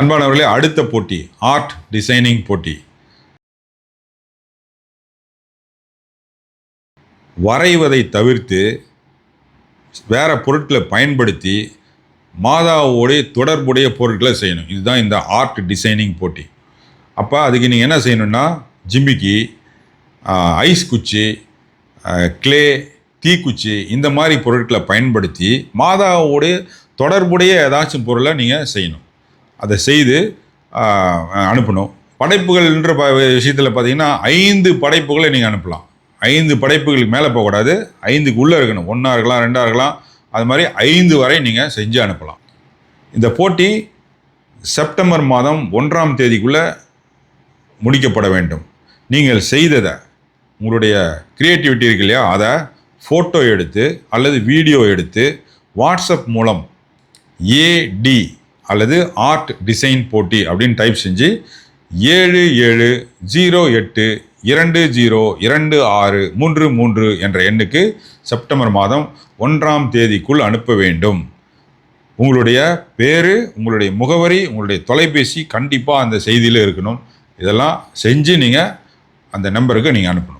அன்பானவர்களே அடுத்த போட்டி ஆர்ட் டிசைனிங் போட்டி. வரைவதை தவிர்த்து வேறு பொருட்களை பயன்படுத்தி மாதாவோடைய தொடர்புடைய பொருட்களை செய்யணும். இதுதான் இந்த ஆர்ட் டிசைனிங் போட்டி. அப்போ அதுக்கு நீங்கள் என்ன செய்யணும்னா ஜிம்பிக்கி ஐஸ் குச்சி கிளே தீக்குச்சி இந்த மாதிரி பொருட்களை பயன்படுத்தி மாதாவோடைய தொடர்புடைய ஏதாச்சும் பொருளை நீங்கள் செய்யணும். அதை செய்து அனுப்பணும். படைப்புகள்ன்ற ப விஷயத்தில் பார்த்தீங்கன்னா ஐந்து படைப்புகளை நீங்கள் அனுப்பலாம். ஐந்து படைப்புகளுக்கு மேலே போகக்கூடாது. ஐந்துக்கு உள்ளே இருக்கணும். ஒன்றா இருக்கலாம் ரெண்டாக இருக்கலாம். அது மாதிரி ஐந்து வரை நீங்கள் செஞ்சு அனுப்பலாம். இந்த போட்டி செப்டம்பர் மாதம் ஒன்றாம் தேதிக்குள்ளே முடிக்கப்பட வேண்டும். நீங்கள் செய்ததை உங்களுடைய க்ரியேட்டிவிட்டி இருக்கு இல்லையா? அதை ஃபோட்டோ எடுத்து அல்லது வீடியோ எடுத்து வாட்ஸ்அப் மூலம் ஏடி அல்லது ஆர்ட் டிசைன் போட்டி அப்படின்னு டைப் செஞ்சு ஏழு ஏழு ஜீரோ எட்டு இரண்டு ஜீரோ இரண்டு ஆறு மூன்று மூன்று என்ற எண்ணுக்கு செப்டம்பர் மாதம் ஒன்றாம் தேதிக்குள் அனுப்ப வேண்டும். உங்களுடைய பேர் உங்களுடைய முகவரி உங்களுடைய தொலைபேசி கண்டிப்பாக அந்த செய்தியில் இருக்கணும். இதெல்லாம் செஞ்சு நீங்கள் அந்த நம்பருக்கு நீங்கள் அனுப்பணும்.